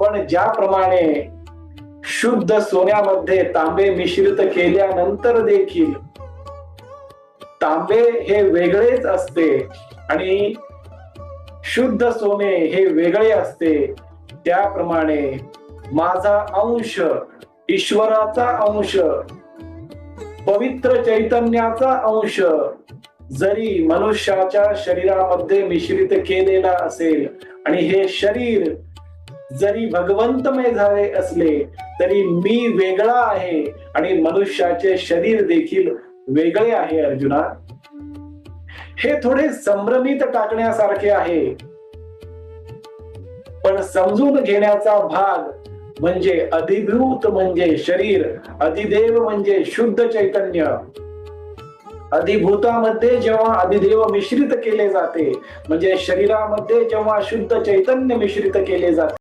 पण ज्याप्रमाणे शुद्ध सोन्यामध्ये तांबे मिश्रित केल्यानंतर देखील तांबे हे वेगळेच असते आणि शुद्ध सोने हे वेगळे असते त्याप्रमाणे माझा अंश ईश्वराचा अंश पवित्र चैतन्याचा अंश जरी मनुष्याच्या शरीरामध्ये मिश्रित केलेला असेल आणि हे शरीर जरी भगवंतमय झाले असले तरी मी वेगळा आहे आणि मनुष्याचे शरीर देखील वेगळे आहे अर्जुना. हे थोडे संभ्रमित टाकण्यासारखे आहे. पण समजून घेण्याचा भाग म्हणजे अधिभूत म्हणजे शरीर अधिदेव म्हणजे शुद्ध चैतन्य. अधिभूतामध्ये जेव्हा अधिदेव मिश्रित केले जाते म्हणजे शरीरामध्ये जेव्हा शुद्ध चैतन्य मिश्रित केले जाते